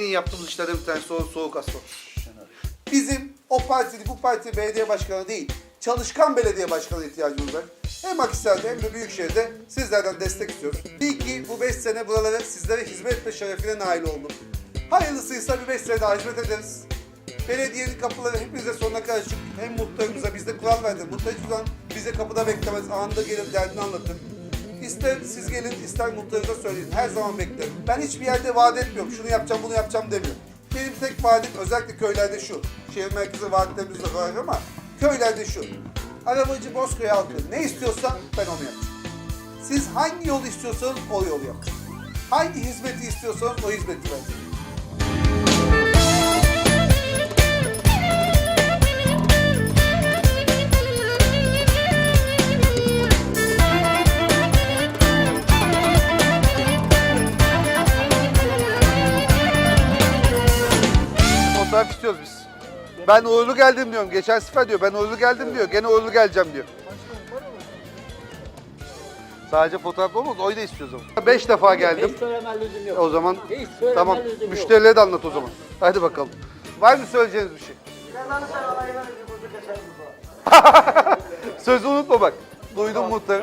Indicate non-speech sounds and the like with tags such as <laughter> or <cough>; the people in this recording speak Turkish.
iyi yaptığımız işlerden bir tanesi o soğuk asfalt. Bizim o partili bu parti belediye başkanı değil, çalışkan belediye başkanı ihtiyacımız var. Hem Akhisar'da hem de Büyükşehir'de sizlerden destek istiyoruz. İyi ki bu 5 sene buralara sizlere hizmet etme şerefine nail oldum. Hayırlısıysa bir 5 sene daha hizmet ederiz. Belediyenin kapıları hepinize sonuna kadar açık. Hem muhtarımıza bizde kural verdi. Muhtar hiçbir bize kapıda beklemez. Anında gelir derdini anlatır. İster siz gelin ister muhtarınıza söyleyin. Her zaman beklerim. Ben hiçbir yerde vaat etmiyorum. Şunu yapacağım bunu yapacağım demiyorum. Benim tek vaadim özellikle köylerde şu. Şehir merkezi vaatlerimiz de var ama köylerde şu. Arabacı Bozköy halkı ne istiyorsa ben onu yapacağım. Siz hangi yolu istiyorsanız o yolu yapın. Hangi hizmeti istiyorsanız o hizmeti verin. Fotoğraf istiyoruz biz. Ben uğurlu geldim diyorum. Geçen sefer diyor ben uğurlu geldim diyor. Gene uğurlu geleceğim diyor. Sadece fotoğraf olmaz, oy da istiyoruz ama. Beş defa geldim. Hiç lüzum yok. O zaman Hiç tamam. lüzum yok. Müşterilere de anlat o zaman. Hadi bakalım. Var mı söyleyeceğiniz bir şey? <laughs> Sözü unutma bak. Duydun muhtar.